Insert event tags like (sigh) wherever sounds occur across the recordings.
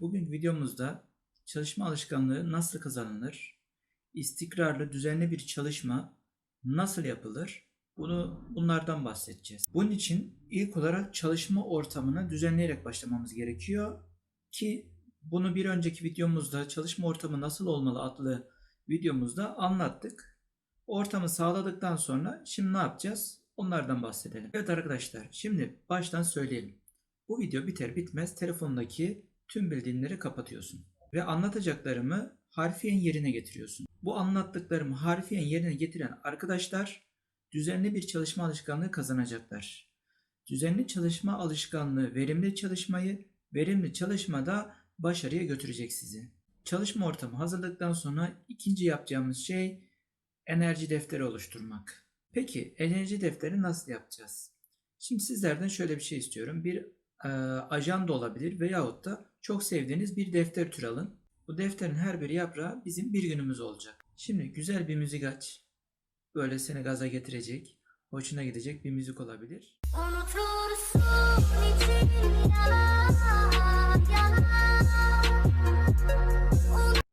bugün videomuzda çalışma alışkanlığı nasıl kazanılır, istikrarlı, düzenli bir çalışma nasıl yapılır, bunu bunlardan bahsedeceğiz. Bunun için ilk olarak çalışma ortamını düzenleyerek başlamamız gerekiyor ki bunu bir önceki videomuzda çalışma ortamı nasıl olmalı adlı videomuzda anlattık. Ortamı sağladıktan sonra şimdi ne yapacağız? Onlardan bahsedelim. Evet arkadaşlar, şimdi baştan söyleyelim. Bu video biter bitmez telefondaki tüm bildirimleri kapatıyorsun. Ve anlatacaklarımı harfiyen yerine getiriyorsun. Bu anlattıklarımı harfiyen yerine getiren arkadaşlar düzenli bir çalışma alışkanlığı kazanacaklar. Düzenli çalışma alışkanlığı verimli çalışmayı, verimli çalışmada başarıya götürecek sizi. Çalışma ortamı hazırladıktan sonra ikinci yapacağımız şey enerji defteri oluşturmak. Peki enerji defteri nasıl yapacağız? Şimdi sizlerden şöyle bir şey istiyorum. Bir e, ajanda olabilir veyahut da çok sevdiğiniz bir defter türü alın. Bu defterin her bir yaprağı bizim bir günümüz olacak. Şimdi güzel bir müzik aç. Böyle seni gaza getirecek, hoşuna gidecek bir müzik olabilir. Unutursun için yalan yalan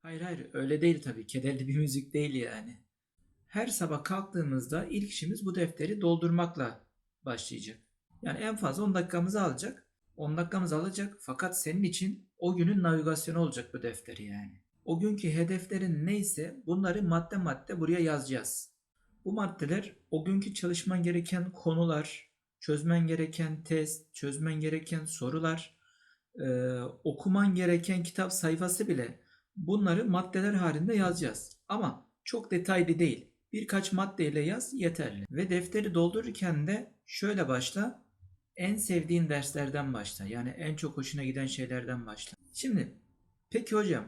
Hayır hayır öyle değil tabii. Kederli bir müzik değil yani. Her sabah kalktığımızda ilk işimiz bu defteri doldurmakla başlayacak. Yani en fazla 10 dakikamızı alacak. 10 dakikamızı alacak fakat senin için o günün navigasyonu olacak bu defteri yani. O günkü hedeflerin neyse bunları madde madde buraya yazacağız. Bu maddeler o günkü çalışman gereken konular, çözmen gereken test, çözmen gereken sorular, e, okuman gereken kitap sayfası bile bunları maddeler halinde yazacağız. Ama çok detaylı değil. Birkaç maddeyle yaz yeterli. Ve defteri doldururken de şöyle başla. En sevdiğin derslerden başla. Yani en çok hoşuna giden şeylerden başla. Şimdi peki hocam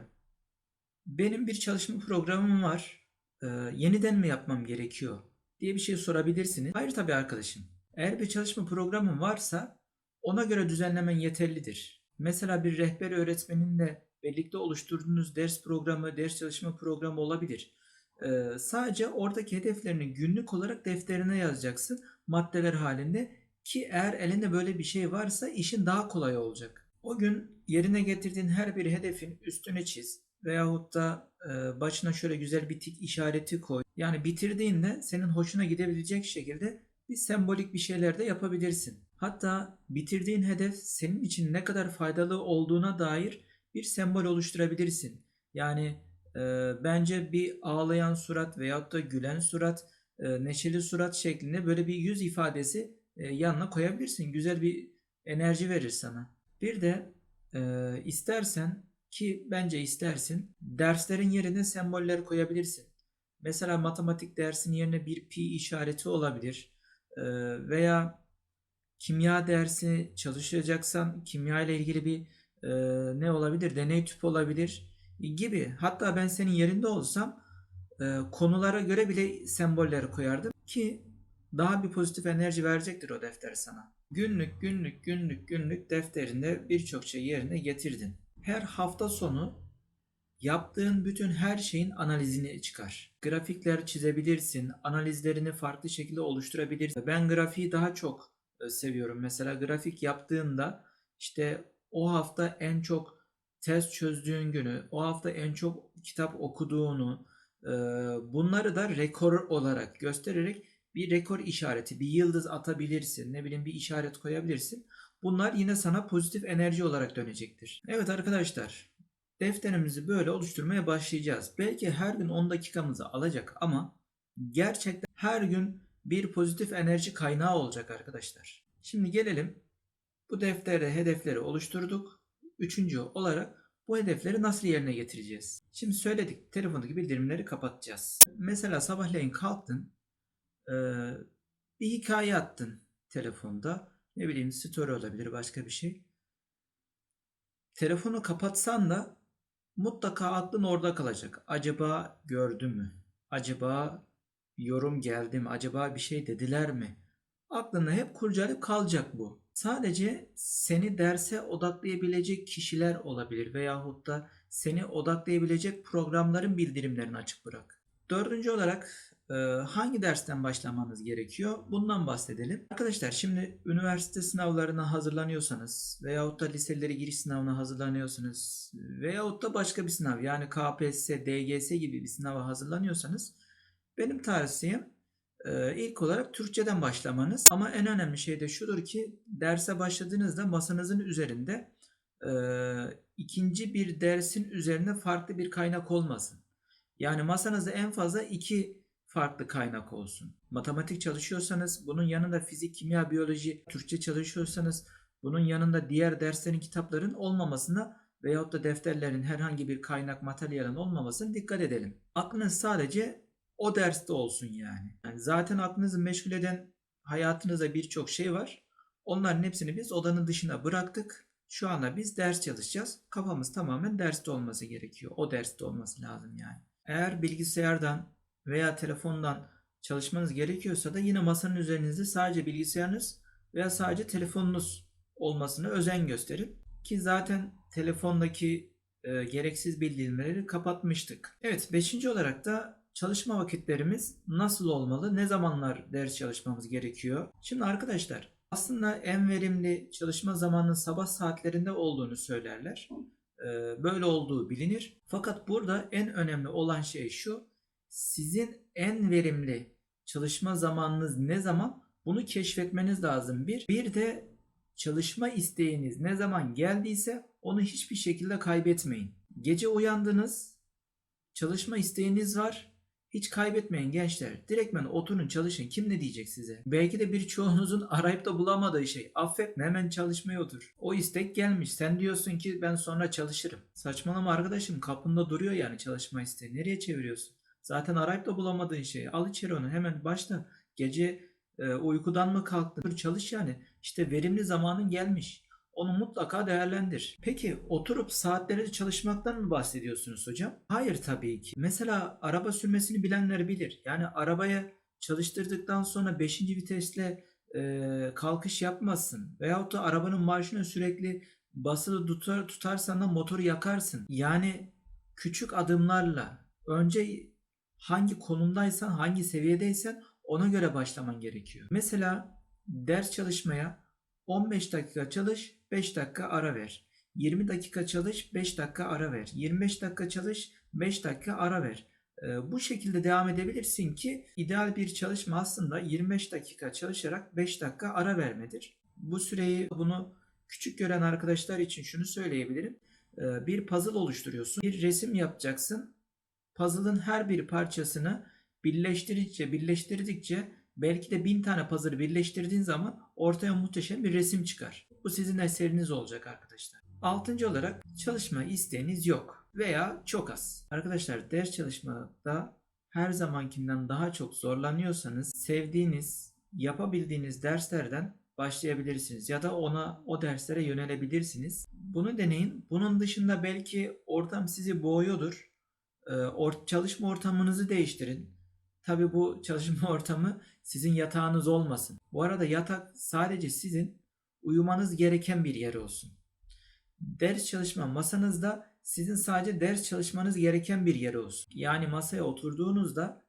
benim bir çalışma programım var. Ee, yeniden mi yapmam gerekiyor diye bir şey sorabilirsiniz. Hayır tabii arkadaşım. Eğer bir çalışma programın varsa ona göre düzenlemen yeterlidir. Mesela bir rehber öğretmeninle birlikte oluşturduğunuz ders programı, ders çalışma programı olabilir. Ee, sadece oradaki hedeflerini günlük olarak defterine yazacaksın maddeler halinde ki eğer elinde böyle bir şey varsa işin daha kolay olacak. O gün yerine getirdiğin her bir hedefin üstüne çiz veyahut da e, başına şöyle güzel bir tik işareti koy. Yani bitirdiğinde senin hoşuna gidebilecek şekilde bir sembolik bir şeyler de yapabilirsin. Hatta bitirdiğin hedef senin için ne kadar faydalı olduğuna dair bir sembol oluşturabilirsin. Yani e, bence bir ağlayan surat veyahut da gülen surat, e, neşeli surat şeklinde böyle bir yüz ifadesi yanına koyabilirsin. Güzel bir enerji verir sana. Bir de e, istersen ki bence istersin derslerin yerine semboller koyabilirsin. Mesela matematik dersinin yerine bir pi işareti olabilir. E, veya kimya dersi çalışacaksan kimya ile ilgili bir e, ne olabilir? Deney tüpü olabilir gibi. Hatta ben senin yerinde olsam e, konulara göre bile semboller koyardım ki daha bir pozitif enerji verecektir o defter sana. Günlük günlük günlük günlük defterinde birçok şey yerine getirdin. Her hafta sonu yaptığın bütün her şeyin analizini çıkar. Grafikler çizebilirsin, analizlerini farklı şekilde oluşturabilirsin. Ben grafiği daha çok e, seviyorum. Mesela grafik yaptığında işte o hafta en çok test çözdüğün günü, o hafta en çok kitap okuduğunu, e, bunları da rekor olarak göstererek bir rekor işareti, bir yıldız atabilirsin, ne bileyim bir işaret koyabilirsin. Bunlar yine sana pozitif enerji olarak dönecektir. Evet arkadaşlar, defterimizi böyle oluşturmaya başlayacağız. Belki her gün 10 dakikamızı alacak ama gerçekten her gün bir pozitif enerji kaynağı olacak arkadaşlar. Şimdi gelelim bu defterde hedefleri oluşturduk. Üçüncü olarak bu hedefleri nasıl yerine getireceğiz? Şimdi söyledik telefondaki bildirimleri kapatacağız. Mesela sabahleyin kalktın bir hikaye attın telefonda. Ne bileyim story olabilir başka bir şey. Telefonu kapatsan da mutlaka aklın orada kalacak. Acaba gördü mü? Acaba yorum geldi mi? Acaba bir şey dediler mi? Aklında hep kurcalayıp kalacak bu. Sadece seni derse odaklayabilecek kişiler olabilir veyahut da seni odaklayabilecek programların bildirimlerini açık bırak. Dördüncü olarak hangi dersten başlamanız gerekiyor? Bundan bahsedelim. Arkadaşlar şimdi üniversite sınavlarına hazırlanıyorsanız veyahut da liselere giriş sınavına hazırlanıyorsanız veyahut da başka bir sınav yani KPSS, DGS gibi bir sınava hazırlanıyorsanız benim tavsiyem e, ilk olarak Türkçeden başlamanız. Ama en önemli şey de şudur ki derse başladığınızda masanızın üzerinde e, ikinci bir dersin üzerine farklı bir kaynak olmasın. Yani masanızda en fazla iki farklı kaynak olsun. Matematik çalışıyorsanız bunun yanında fizik, kimya, biyoloji, Türkçe çalışıyorsanız bunun yanında diğer derslerin kitapların olmamasına veyahut da defterlerin herhangi bir kaynak materyalin olmamasına dikkat edelim. Aklınız sadece o derste olsun yani. yani zaten aklınızı meşgul eden hayatınızda birçok şey var. Onların hepsini biz odanın dışına bıraktık. Şu anda biz ders çalışacağız. Kafamız tamamen derste olması gerekiyor. O derste olması lazım yani. Eğer bilgisayardan veya telefondan çalışmanız gerekiyorsa da yine masanın üzerinizde sadece bilgisayarınız veya sadece telefonunuz olmasına özen gösterin. Ki zaten telefondaki e, gereksiz bildirimleri kapatmıştık. Evet, beşinci olarak da çalışma vakitlerimiz nasıl olmalı? Ne zamanlar ders çalışmamız gerekiyor? Şimdi arkadaşlar aslında en verimli çalışma zamanının sabah saatlerinde olduğunu söylerler. Ee, Böyle olduğu bilinir. Fakat burada en önemli olan şey şu. Sizin en verimli çalışma zamanınız ne zaman? Bunu keşfetmeniz lazım bir. Bir de çalışma isteğiniz ne zaman geldiyse onu hiçbir şekilde kaybetmeyin. Gece uyandınız, çalışma isteğiniz var. Hiç kaybetmeyin gençler. Direktmen oturun çalışın. Kim ne diyecek size? Belki de birçoğunuzun (laughs) arayıp da bulamadığı şey. Affetme hemen çalışmaya otur. O istek gelmiş. Sen diyorsun ki ben sonra çalışırım. Saçmalama arkadaşım. Kapında duruyor yani çalışma isteği. Nereye çeviriyorsun? Zaten arayıp da bulamadığın şey. Al içeri onu. Hemen başla. Gece e, uykudan mı kalktın? Çalış yani. İşte verimli zamanın gelmiş. Onu mutlaka değerlendir. Peki oturup saatlerce çalışmaktan mı bahsediyorsunuz hocam? Hayır tabii ki. Mesela araba sürmesini bilenler bilir. Yani arabaya çalıştırdıktan sonra 5. vitesle e, kalkış yapmazsın. Veyahut da arabanın marşına sürekli basılı tutar, tutarsan da motoru yakarsın. Yani küçük adımlarla önce hangi konumdaysan, hangi seviyedeysen ona göre başlaman gerekiyor. Mesela ders çalışmaya 15 dakika çalış, 5 dakika ara ver. 20 dakika çalış, 5 dakika ara ver. 25 dakika çalış, 5 dakika ara ver. Ee, bu şekilde devam edebilirsin ki ideal bir çalışma aslında 25 dakika çalışarak 5 dakika ara vermedir. Bu süreyi bunu küçük gören arkadaşlar için şunu söyleyebilirim. Ee, bir puzzle oluşturuyorsun. Bir resim yapacaksın. Puzzle'ın her bir parçasını birleştirdikçe birleştirdikçe belki de bin tane puzzle birleştirdiğin zaman ortaya muhteşem bir resim çıkar. Bu sizin eseriniz olacak arkadaşlar. Altıncı olarak çalışma isteğiniz yok veya çok az. Arkadaşlar ders çalışmada her zamankinden daha çok zorlanıyorsanız sevdiğiniz, yapabildiğiniz derslerden başlayabilirsiniz ya da ona o derslere yönelebilirsiniz. Bunu deneyin. Bunun dışında belki ortam sizi boğuyordur. Ee, or- çalışma ortamınızı değiştirin. Tabi bu (laughs) çalışma ortamı sizin yatağınız olmasın. Bu arada yatak sadece sizin uyumanız gereken bir yer olsun. Ders çalışma masanızda sizin sadece ders çalışmanız gereken bir yer olsun. Yani masaya oturduğunuzda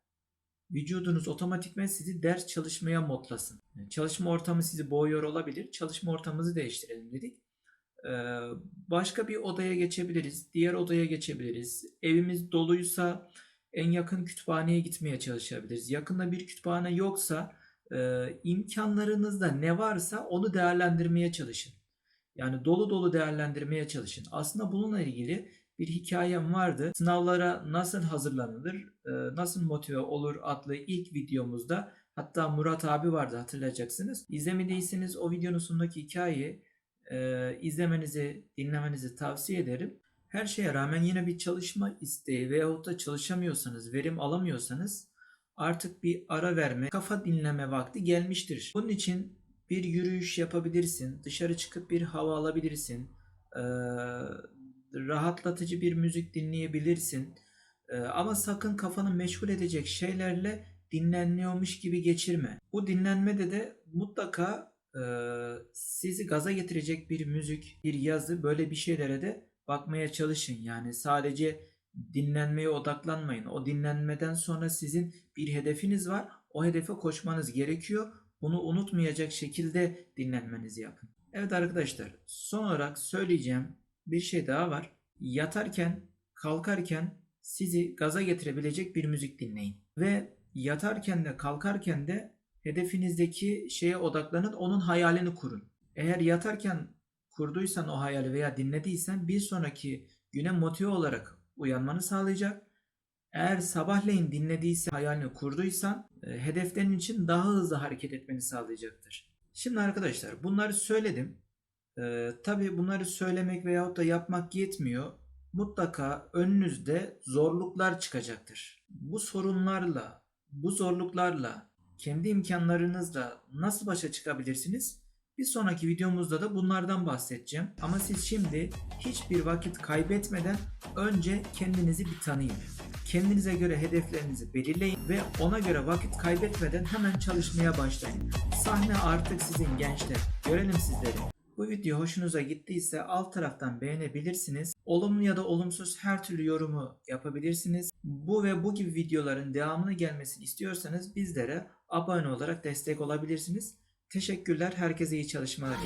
vücudunuz otomatikman sizi ders çalışmaya modlasın. Yani çalışma ortamı sizi boğuyor olabilir. Çalışma ortamımızı değiştirelim dedik. Ee, başka bir odaya geçebiliriz. Diğer odaya geçebiliriz. Evimiz doluysa en yakın kütüphaneye gitmeye çalışabiliriz. Yakında bir kütüphane yoksa e, imkanlarınızda ne varsa onu değerlendirmeye çalışın. Yani dolu dolu değerlendirmeye çalışın. Aslında bununla ilgili bir hikayem vardı. Sınavlara nasıl hazırlanılır, e, nasıl motive olur adlı ilk videomuzda hatta Murat abi vardı hatırlayacaksınız. İzlemediyseniz o videonun sonundaki hikayeyi e, izlemenizi, dinlemenizi tavsiye ederim. Her şeye rağmen yine bir çalışma isteği veyahut da çalışamıyorsanız, verim alamıyorsanız artık bir ara verme, kafa dinleme vakti gelmiştir. Bunun için bir yürüyüş yapabilirsin, dışarı çıkıp bir hava alabilirsin, eee, rahatlatıcı bir müzik dinleyebilirsin. Eee, ama sakın kafanı meşgul edecek şeylerle dinlenmiyormuş gibi geçirme. Bu dinlenmede de mutlaka sizi gaza getirecek bir müzik, bir yazı böyle bir şeylere de bakmaya çalışın. Yani sadece dinlenmeye odaklanmayın. O dinlenmeden sonra sizin bir hedefiniz var. O hedefe koşmanız gerekiyor. Bunu unutmayacak şekilde dinlenmenizi yapın. Evet arkadaşlar, son olarak söyleyeceğim bir şey daha var. Yatarken, kalkarken sizi gaza getirebilecek bir müzik dinleyin. Ve yatarken de kalkarken de hedefinizdeki şeye odaklanın, onun hayalini kurun. Eğer yatarken kurduysan o hayali veya dinlediysen bir sonraki güne motive olarak uyanmanı sağlayacak. Eğer sabahleyin dinlediyse hayalini kurduysan e, hedeflerin için daha hızlı hareket etmeni sağlayacaktır. Şimdi arkadaşlar bunları söyledim. Ee, tabii bunları söylemek veyahut da yapmak yetmiyor. Mutlaka önünüzde zorluklar çıkacaktır. Bu sorunlarla, bu zorluklarla, kendi imkanlarınızla nasıl başa çıkabilirsiniz? Bir sonraki videomuzda da bunlardan bahsedeceğim. Ama siz şimdi hiçbir vakit kaybetmeden önce kendinizi bir tanıyın. Kendinize göre hedeflerinizi belirleyin ve ona göre vakit kaybetmeden hemen çalışmaya başlayın. Sahne artık sizin gençler. Görelim sizleri. Bu video hoşunuza gittiyse alt taraftan beğenebilirsiniz. Olumlu ya da olumsuz her türlü yorumu yapabilirsiniz. Bu ve bu gibi videoların devamını gelmesini istiyorsanız bizlere abone olarak destek olabilirsiniz. Teşekkürler. Herkese iyi çalışmalar.